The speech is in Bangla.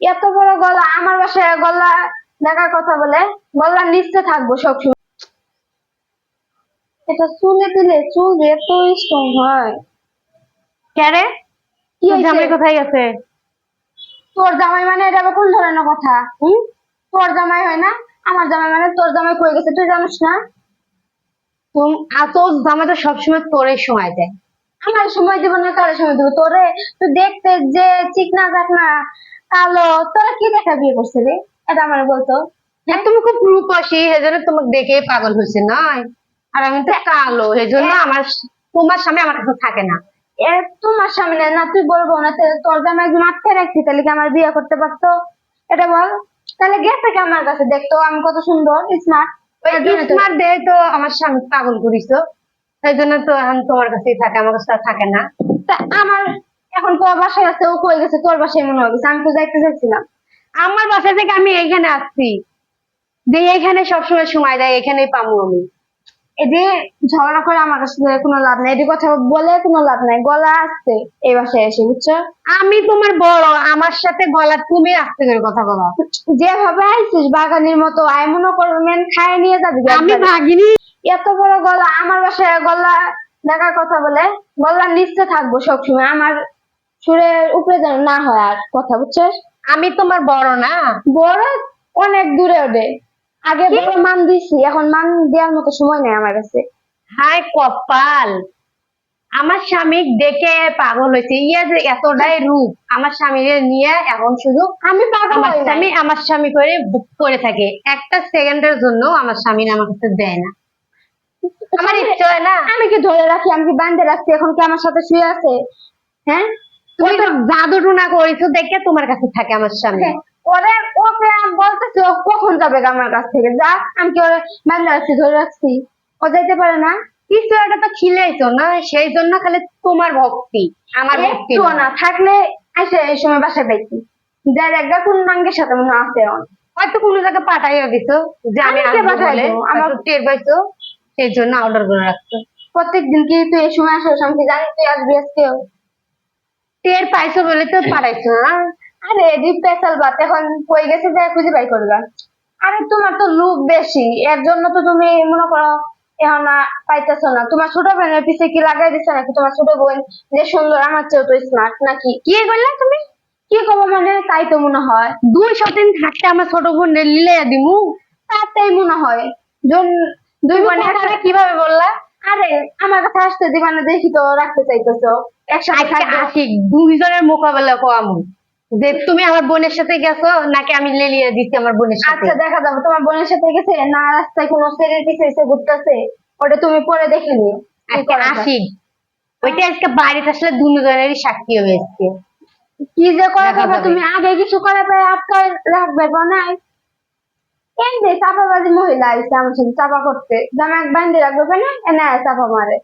এত বড় গলা আমার বাসায় গলা দেখার কথা বলে গলার নিচে থাকব সবসময়। এটা চুলে দিলে চুল এত স্ট্রং হয়। কেরে কি তোর জামাই কোথায় গেছে? তোর জামাই মানে এটা কোন ধরনের কথা? হুম? তোর জামাই হয় না? আমার জামাই মানে তোর জামাই কই গেছে তুই জানিস না? তোর জামাই তো সবসময় তোরে সময় দেয়। আমার সময় দিব না কারও সময় দিব? তোরে তুই দেখতে যে চিকনা চাকনা কালো তোরা কি দেখা বিয়ে করছে রে? এটা আমার বলতো। হ্যাঁ তুমি খুব রূপসী সেজন্য তোমাকে দেখে পাগল হয়েছে নয়। আর আমি তো কালো সেজন্য আমার তোমার সামনে আমার কাছে থাকে না। তোমার সামনে না তুই বলব না তোর জামাই একদম আটকে রাখছি তাহলে কি আমার বিয়ে করতে পারতো? এটা বল। তাহলে গেছে কি আমার কাছে? দেখতো আমি কত সুন্দর স্মার্ট তোমার দেহে তো আমার স্বামী পাগল করিস সেই জন্য তো এখন তোমার কাছেই থাকে আমার কাছে আর থাকে না। তা আমার এখন তোর বাসায় আছে ও কই গেছে? তোর বাসায় মনে হবে আমি তো যাইতে চাইছিলাম আমার বাসা থেকে আমি এখানে আসছি। দিয়ে এখানে সবসময় সময় দেয় এখানেই পাবো আমি। এদি ঝগড়া করে আমার কাছে কোনো লাভ নাই। কথা বলে কোনো লাভ নাই। গলা আসছে এই বাসায় এসে বুঝছ? আমি তোমার বড় আমার সাথে গলা তুমি আসতে করে কথা বলো। যেভাবে আইছিস বাগানের মতো আয় মনে করবেন খায় নিয়ে যাবি আমি ভাগিনি। এত বড় গলা আমার বাসায় গলা দেখার কথা বলে গলার নিচে থাকব সবসময়। আমার সুরের উপরে যেন না হয় আর কথা বুঝছিস? আমি তোমার বড় না। বড় অনেক দূরে ওঠে আগে বড় মান দিছি এখন মান দেওয়ার মতো সময় নেই আমার কাছে। হায় কপাল! আমার স্বামী দেখে পাগল হয়েছে। ইয়া যে এতটাই রূপ আমার স্বামীকে নিয়ে এখন শুধু আমি পাগল আমার স্বামী আমার স্বামী করে বুক করে থাকে। একটা সেকেন্ডের জন্য আমার স্বামী আমার কাছে দেয় না। আমার ইচ্ছে হয় না। আমি কি ধরে রাখি? আমি কি বান্ধে রাখছি? এখন কি আমার সাথে শুয়ে আছে? হ্যাঁ? তুমি তো জাদু টুনা করেছ দেখে তোমার কাছে থাকে আমার স্বামী হ্যাঁ, ওরে ওকে আমি বলতেছি ও কখন যাবে আমার কাছ থেকে? যা আমি কি ওরে রাখছি ধরে রাখছি? ও যাইতে পারে না। কিছু একটা তো না? সেই জন্য খালি তোমার ভক্তি আমার ভক্তি না থাকলে আসে এই সময় বাসায় পাইছি কোন নাঙ্গের সাথে মনে আছে হয়তো কোনো জায়গায় পাঠাইয়া দিছো যে আমি? আমার টের পাইছো সেই জন্য অর্ডার করে রাখছো। প্রত্যেকদিন কি তুই এই সময় আসো আমি জানি তুই আসবি আজকেও। টের পাইছো বলে তো পাঠাইছো না আরে ডিপ স্পেশাল বাত এখন হয়ে গেছে যে খুঁজে বাই করবা আরে তোমার তো লুক বেশি এর জন্য তো তুমি মনে করো এখন পাইতেছো না। তোমার ছোট বোনের পিছে কি লাগাই দিচ্ছে নাকি? তোমার ছোট বোন যে সুন্দর আমার চেয়েও তো স্মার্ট নাকি? কি করলা তুমি? কি করব মানে? তাই তো মনে হয়। দুই দিন থাকতে আমার ছোট বোন লিলে দিমু তাতেই মনে হয়। জন- দুই বোন কথাটা একসাথে কীভাবে বললা আরে আমার কাছে আসতে দিবা না দেখি তো রাখতে চাইতেছো। একসাথে আজকে আসি দুইজনের মোকাবেলা করামু। যে তুমি আমার বোনের সাথে গেছো নাকি আমি লেলিয়ে দিচ্ছি আমার বোনের সাথে? আচ্ছা দেখা যাবে। তোমার বোনের সাথে গেছে না রাস্তায় কোনো ছেলের পিছে এসে ঘুরতেছে ওটা তুমি পরে দেখে নিও। আজকে আসি। ওইটা আজকে বাড়িতে আসলে দুজনেরই সাক্ষী আজকে কি যে করা। তুমি আগে কিছু করে পাই আটকায় রাখবে বানাই এই যে চাপাবাজি মহিলা আইসে আমার সাথে? চাপা করতে। জামা এক বান্ধে রাখবে কেন? এনে চাপা মারে।